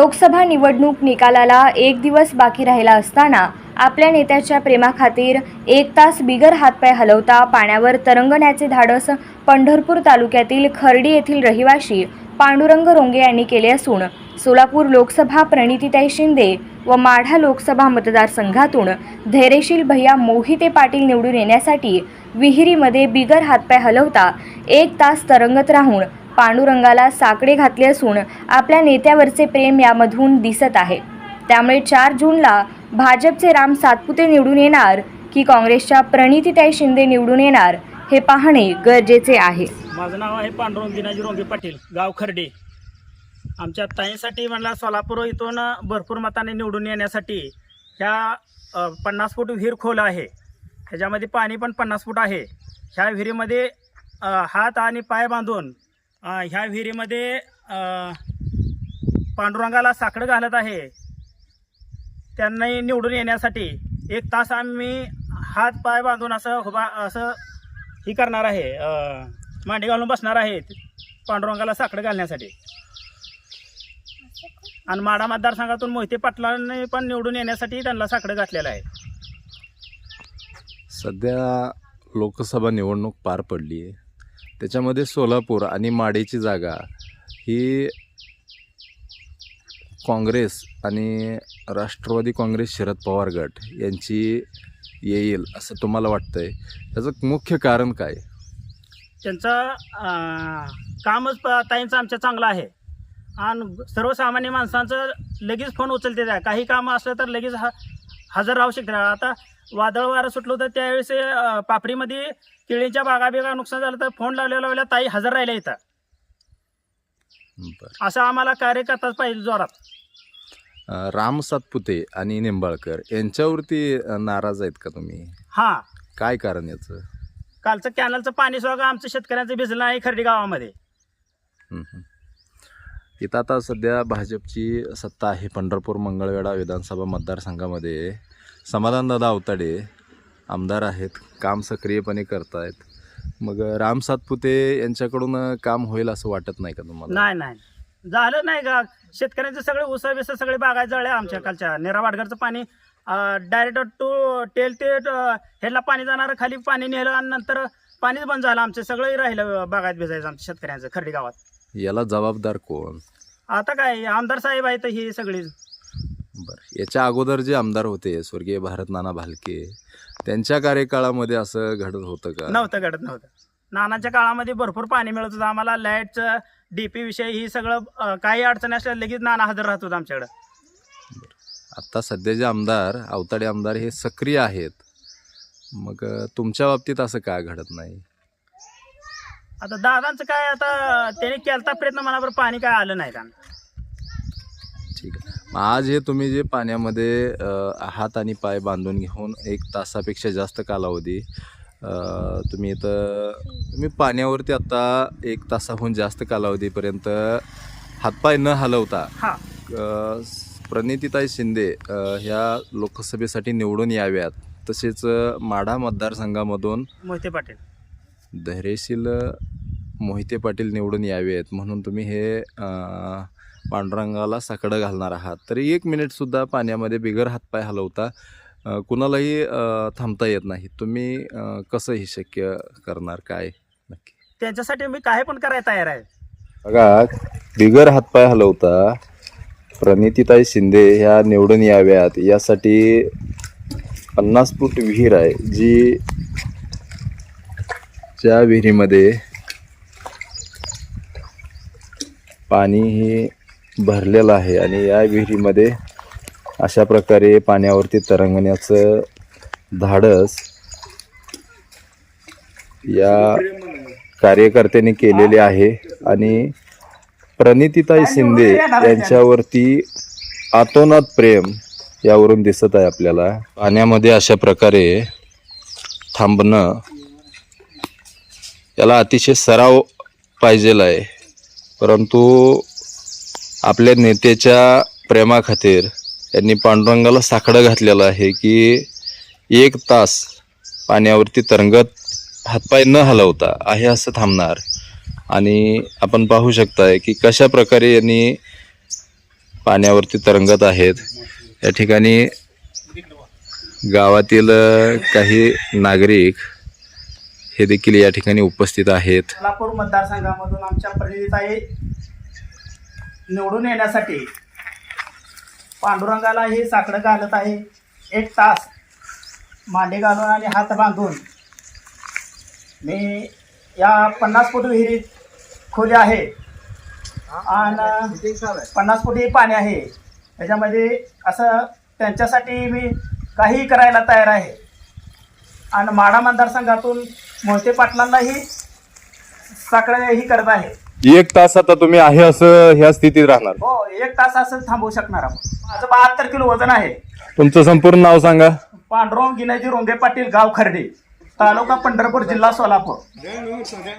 लोकसभा निवडणूक निकालाला एक दिवस बाकी राहिला असताना आपल्या नेत्याच्या प्रेमाखातीर एक तास बिगर हातपाय हलवता पाण्यावर तरंगण्याचे धाडस पंढरपूर तालुक्यातील खर्डी येथील रहिवाशी पांडुरंग रोंगे यांनी केले असून सोलापूर लोकसभा प्रणितीताई शिंदे व माढा लोकसभा मतदारसंघातून धैर्यशील भैया मोहिते पाटील निवडून येण्यासाठी विहिरीमध्ये बिगर हातपाय हलवता एक तास तरंगत राहून पांडुरंगाला साकडे घातले असून आपल्या नेत्यावरचे प्रेम यामधून दिसत आहे. त्यामुळे चार जूनला भाजपचे राम सातपुते निवडून येणार की काँग्रेसच्या प्रणितीताई शिंदे निवडून येणार हे पाहणे गरजेचे आहे. माझं नाव आहे पांडुरंग दिनाजी रोंगे पाटील गाव खर्डे. आमच्या ताईंसाठी म्हणला सोलापूर इथून भरपूर मताने निवडून येण्यासाठी. ह्या पन्नास फूट विहीर खोल आहे. ह्याच्यामध्ये पाणी पण पन्नास फूट आहे. ह्या विहिरीमध्ये हात आणि पाय बांधून ह्या विहिरीमध्ये पांडुरंगाला साकडं घालत आहे. त्यांनाही निवडून येण्यासाठी एक तास आम्ही हात पाय बांधून असं उभा असं ही करणार आहे. मांडी घालून बसणार आहे पांडुरंगाला साकडं घालण्यासाठी. आणि माडा मतदारसंघातून मोहिते पाटलांनी पण निवडून येण्यासाठी त्यांना साकडं घातलेलं आहे. सध्या लोकसभा निवडणूक पार पडली आहे त्याच्यामध्ये सोलापूर आणि माडेची जागा ही काँग्रेस आणि राष्ट्रवादी काँग्रेस शरद पवार गट यांची येईल असं तुम्हाला वाटतंय. त्याचं मुख्य कारण काय? त्यांचं कामच प- ताईंचं आमच्या चांगलं आहे. आणि सर्वसामान्य माणसांचं लगेच फोन उचलते त्या. काही कामं असलं तर लगेच ह हजर राहू शकते आता वादळ वारं सुटलं होतं त्यावेळेस पापडीमध्ये केळीच्या बागा बिगा नुकसान झालं तर फोन लावल्या लावल्या ताई हजर राहिल्या इथं. बरं. असं आम्हाला कार्यकर्ताच पाहिजे जोरात. राम सातपुते आणि निंबाळकर यांच्यावरती नाराज आहेत का तुम्ही? हां. काय कारण याचं? कालचं कॅनलचं पाणी सुद्धा आमचं शेतकऱ्यांचं भिजलं आहे खर्डी गावामध्ये. इथं आता सध्या भाजपची सत्ता आहे पंढरपूर मंगळवेढा विधानसभा मतदारसंघामध्ये. समाधानदादा अवताडे आमदार आहेत काम सक्रियपणे करतायत. मग राम सातपुते यांच्याकडून काम होईल असं वाटत नाही का तुम्हाला? नाही नाही. झालं नाही का? शेतकऱ्यांचे सगळे उसा बिसा सगळे बागायत जळले आमच्या कालच्या नेरा वाडगरचं पाणी डायरेक्ट टू टेल ते अं, ह्याला पाणी जाणार खाली पाणी नेलं आणि नंतर पाणीच बंद झालं. आमचं सगळं राहिलं बागायत भिजायचं आमच्या शेतकऱ्यांचं खर्डी गावात. याला जबाबदार कोण? आता काय आमदार साहेब आहेत ही सगळी. बरं. याच्या अगोदर जे आमदार होते स्वर्गीय भारत नाना भालके त्यांच्या कार्यकाळामध्ये असं घडत होतं का? नव्हतं घडत नव्हतं. नानाच्या काळामध्ये भरपूर पाणी मिळत होतं. आम्हाला लाईटचं डीपी विषय ही सगळं अं, काही अडचणी असल्या लगेच नाना हजर राहत होतं आमच्याकडं. आता सध्याचे आमदार अवताडे आमदार हे सक्रिय आहेत. मग अं, तुमच्या बाबतीत असं का घडत नाही? आता दादांचं काय आता त्याने केलता प्रयत्न मनावर पाणी काय आलं नाही मग आज हे तुम्ही जे पाण्यामध्ये हात आणि पाय बांधून घेऊन एक तासापेक्षा जास्त कालावधी तुम्ही इथं तुम्ही पाण्यावरती आता एक तासाहून जास्त कालावधीपर्यंत हातपाय न हलवता प्रणितीताई शिंदे ह्या लोकसभेसाठी निवडून याव्यात. तसेच माढा मतदारसंघामधून मोहिते पाटील. धैर्यशील मोहिते पाटील निवडून यावेत. म्हणून तुम्ही हे पांडुरंगाला साकडं घालणार आहात. तरी एक मिनिटसुद्धा पाण्यामध्ये बिगर हातपाय हलवता कुणालाही थांबता येत नाही. तुम्ही कसं हे शक्य करणार काय नक्की? त्यांच्यासाठी मी काय पण करायला तयार आहे. बघा बिगर हातपाय हलवता प्रणितीताई शिंदे ह्या निवडून याव्यात. यासाठी पन्नास फूट विहीर आहे जी ज्या विहिरीमध्ये पाणी हे भरलेलं आहे आणि या विहिरीमध्ये अशा प्रकारे पाण्यावरती तरंगण्याचं धाडस या कार्यकर्त्यांनी केलेले आहे. आणि प्रणितीताई शिंदे यांच्यावरती आतोनात प्रेम यावरून दिसत आहे आपल्याला. पाण्यामध्ये अशा प्रकारे थांबणं याला अतिशय सराव पाहिजेल आहे परंतु आपल्या नेत्याच्या प्रेमाखातीर यांनी पांडुरंगाला साकडं घातलेलं आहे की एक तास पाण्यावरती तरंगत हातपाय न हलवता आहे असं थांबणार. आणि आपण पाहू शकताय की कशा प्रकारे यांनी पाण्यावरती तरंगत आहेत. या ठिकाणी गावातील काही नागरिक हे देखील या ठिकाणी उपस्थित आहेत. मतदारसंघामधून आमच्या निवडून येण्यासाठी पांडुरंगाला हे साकडं घालत आहे. एक तास मांडे घालून आणि हात बांधून. मी या पन्नास फूट विहिरीत खोली आहे. आणि पन्नास फुटी पाणी आहे. त्याच्यामध्ये असं त्यांच्यासाठी मी काहीही करायला तयार आहे. आणि माडा मतदारसंघातून मोहिते पाटलांनाही साकडं ही करत आहे. एक तास आता तुम्ही आहे असं ह्या स्थितीत राहणार. हो एक तास असं थांबवू शकणार आपण. माझं बहात्तर किलो वजन आहे. तुमचं संपूर्ण नाव सांगा. पांडुरंग गिनाजी रोंगे पाटील गाव खर्डे तालुका पंढरपूर जिल्हा सोलापूर.